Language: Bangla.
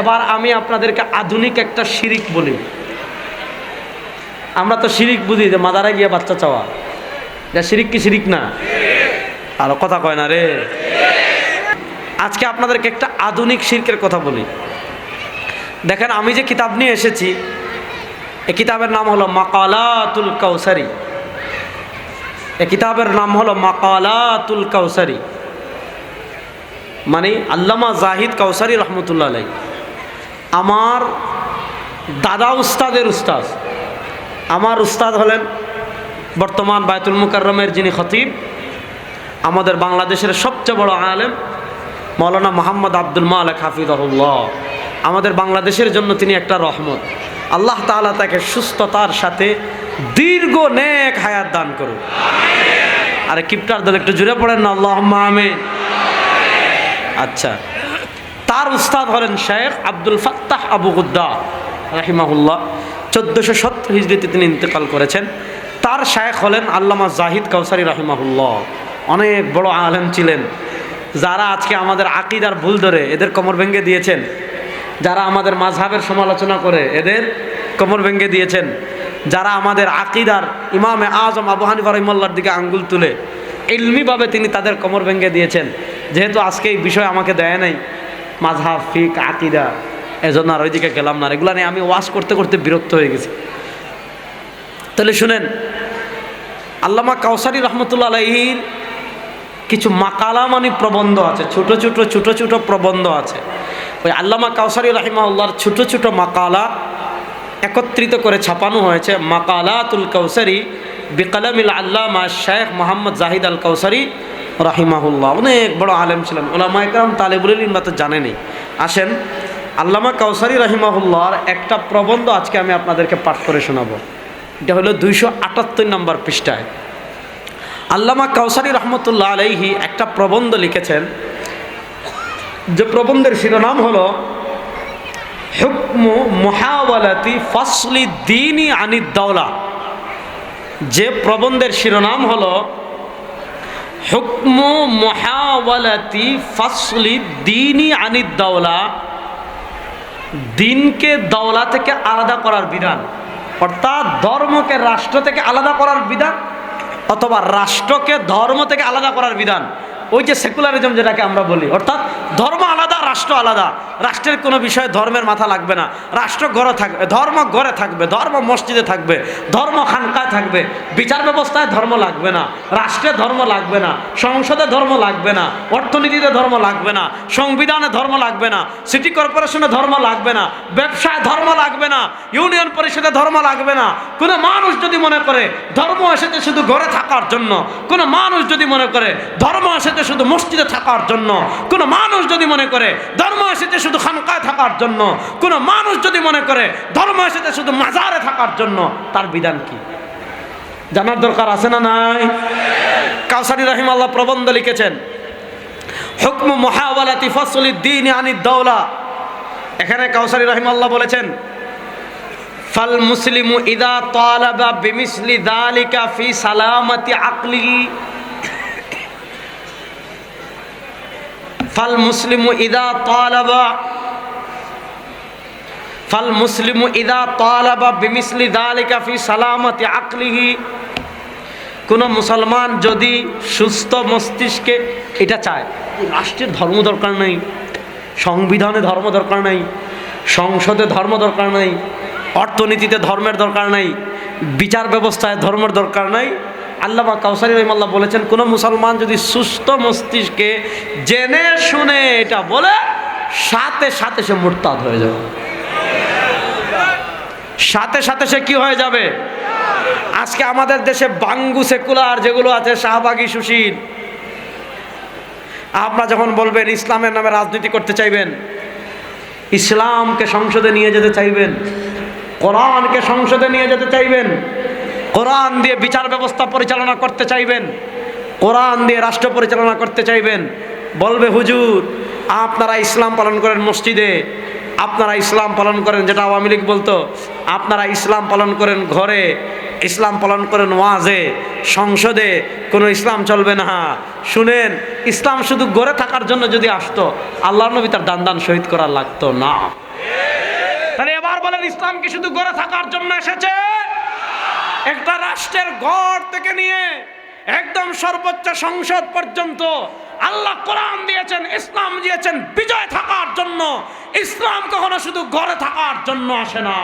এবার আমি আপনাদেরকে আধুনিক একটা শিরিক বলি। আমরা তো শিরিক বুঝি যে মাদারা গিয়ে বাচ্চা চাওয়া। যা শিরিক কি শিরিক না? আর কথা কয় না রে। আজকে আপনাদেরকে একটা আধুনিক শিরকের কথা বলি। দেখেন আমি যে কিতাব নিয়ে এসেছি এই কিতাবের নাম হলো মাকালাতুল কাউসারি। এই কিতাবের নাম হলো মাকালাতুল কাউসারি। মানে আল্লামা জাহিদ কাউসারি রহমতুল্লাহ আলাই আমার দাদা উস্তাদের উস্তাদ। আমার উস্তাদ হলেন বর্তমান বায়তুল মুকাররমের যিনি খতিব, আমাদের বাংলাদেশের সবচেয়ে বড় আলেম মৌলানা মোহাম্মদ আব্দুল মালিক হাফিজাহুল্লাহ। আমাদের বাংলাদেশের জন্য তিনি একটা রহমত। আল্লাহ তাআলা তাকে সুস্থতার সাথে দীর্ঘ নেক হায়াত দান করুন আরে কিপটার দল একটু জুড়ে পড়েন না আল্লাহ আমিন। আচ্ছা। তার উস্তাদ হলেন Sheikh Abdul Fattah Abu Ghudda, রাহিমাহুল্লাহ। চোদ্দোশো সত্তর হিজড়িতে তিনি ইন্তেকাল করেছেন। তার শেখ হলেন আল্লামা জাহিদ কাউসারি, রাহিমাহুল্লাহ। অনেক বড় আলেম ছিলেন। যারা আজকে আমাদের আকিদার ভুল ধরে এদের কোমর ভেঙে দিয়েছেন। যারা আমাদের মাঝহাবের সমালোচনা করে এদের কোমর ভেঙে দিয়েছেন। যারা আমাদের আকিদার ইমামে আজম আবু হানিফা রহিমাল্লার দিকে আঙ্গুল তুলে, ইলমিভাবে তিনি তাদের কোমর ভেঙে দিয়েছেন। যেহেতু আজকে এই বিষয় আমাকে দেয় নাই মাঝহাব, ফিক, আকিদা, এজন্য আর ওইদিকে গেলাম না। এগুলো নিয়ে আমি ওয়াশ করতে করতে বিরক্ত হয়ে গেছি। তাহলে শুনেন, আল্লামা কাউসারি রহমতুল্লা আলহির কিছু মাকালা মানে প্রবন্ধ আছে, ছোট ছোট ছোট ছোট প্রবন্ধ আছে। ওই আল্লামা কাউসারি রাহিমাউল্লাহর ছোট ছোট মাকালা একত্রিত করে ছাপানো হয়েছে, মাকালাতুল কাউসারি বিকালামিল আল্লামা শেখ মোহাম্মদ জাহিদ আল কাউসারি রাহিমাহুল্লাহ। অনেক বড় আলেম ছিলেন। ওলামা একরাম তালেবুল ইলম তো জানেনি আসেন, আল্লামা কাউসারি রাহিমাহুল্লাহর একটা প্রবন্ধ আজকে আমি আপনাদেরকে পাঠ করে শোনাবো। এটা হলো দুইশো আটাত্তর নম্বর পৃষ্ঠায়। আল্লামা কাউসারি রহমতুল্লাহ আলাইহি একটা প্রবন্ধ লিখেছেন। যে প্রবন্ধের শিরোনাম হলো, হুকমু মহাওয়ালাতি ফসলি দিনই আনিদ্দৌলা যে প্রবন্ধের শিরোনাম হলো হুকমু মহাওয়ালাতি ফসলি দিনই আনিদ্দৌলা দিনকে দওলা থেকে আলাদা করার বিধান। অর্থাৎ ধর্মকে রাষ্ট্র থেকে আলাদা করার বিধান অথবা রাষ্ট্রকে ধর্ম থেকে আলাদা করার বিধান। ওই যে সেকুলারিজম যেটাকে আমরা বলি। অর্থাৎ ধর্ম আলাদা, রাষ্ট্র আলাদা। রাষ্ট্রের কোনো বিষয়ে ধর্মের মাথা লাগবে না। রাষ্ট্র ঘরে থাকবে ধর্ম ঘরে থাকবে, ধর্ম মসজিদে থাকবে, ধর্ম খানকায় থাকবে, বিচার ব্যবস্থায় ধর্ম লাগবে না, রাষ্ট্রে ধর্ম লাগবে না, সংসদে ধর্ম লাগবে না, অর্থনীতিতে ধর্ম লাগবে না, সংবিধানে ধর্ম লাগবে না, সিটি কর্পোরেশনে ধর্ম লাগবে না, ব্যবসায় ধর্ম লাগবে না, ইউনিয়ন পরিষদে ধর্ম লাগবে না। কোনো মানুষ যদি মনে করে ধর্ম এসেছে শুধু ঘরে থাকার জন্য, কোনো মানুষ যদি মনে করে ধর্ম এসেছে শুধু মসজিদে থাকার জন্য, কোনো মানুষ যদি মনে করে ধর্ম এসেছে শুধু খানকায় থাকার জন্য, কোনো মানুষ যদি মনে করে ধর্ম এসেছে শুধু মাজারে থাকার জন্য, তার বিধান কি? জানার দরকার আছে না নাই? কাউসারি রহিম আল্লাহ প্রবন্ধ লিখেছেন, হুকম মহাওয়ালাতি দিন আনি দৌলা। এখানে কাউসারি রহিম আল্লাহ বলেছেন, ফাল মুসলিমু ইদা তালাবা বিমিসলি দালিকা ফি সালামতি আকলিহি। ফাল মুসলিমু ইদা তালাবা ফাল মুসলিমু ইদা তালাবা বিমিসলি দালিকা ফি সালামতি আকলিহি। কোন মুসলমান যদি সুস্থ মস্তিষ্কে এটা চায় রাষ্ট্রের ধর্ম দরকার নেই, সংবিধানে ধর্ম দরকার নাই, সংসদে ধর্ম দরকার নাই, অর্থনীতিতে ধর্মের দরকার নাই, বিচার ব্যবস্থায় ধর্মের দরকার নাই আল্লামা কাউসারি রহিমাল্লাহ বলেছেন, কোনো মুসলমান যদি সুস্থ মস্তিষ্কে জেনে, শুনে এটা বলে, সাথে সাথে সে মোরতাদ হয়ে যাবে। সাথে সাথে সে কি হয়ে যাবে? আজকে আমাদের দেশে বাঙ্গু সেকুলার যেগুলো আছে, শাহবাগী, সুশীল, আপনারা যখন বলবেন, ইসলামের নামে রাজনীতি করতে চাইবেন, ইসলামকে সংসদে নিয়ে যেতে চাইবেন, কোরআনকে সংসদে নিয়ে যেতে চাইবেন কোরআন দিয়ে বিচার ব্যবস্থা পরিচালনা করতে চাইবেন, কোরআন দিয়ে রাষ্ট্র পরিচালনা করতে চাইবেন। বলবে, হুজুর, আপনারা ইসলাম পালন করেন মসজিদে, আপনারা ইসলাম পালন করেন যেটা আওয়ামী লীগ বলতো, আপনারা ইসলাম পালন করেন ঘরে, ইসলাম পালন করেন ওয়াজে, সংসদে, কোনো ইসলাম চলবে না। শুনেন, ইসলাম শুধু গড়ে থাকার জন্য যদি আসতো আল্লাহ নবী তার দান দান শহীদ করা লাগতো না। তাহলে এবার বলেন, ইসলাম কি শুধু গড়ে থাকার জন্য এসেছে? একটা রাষ্ট্রের গড় থেকে নিয়ে একদম সর্বোচ্চ সংসদ পর্যন্ত আল্লাহ কোরআন দিয়েছেন, ইসলাম দিয়েছেন, বিজয় থাকার জন্য। ইসলাম কখনো শুধু গড়ে থাকার জন্য আসে না।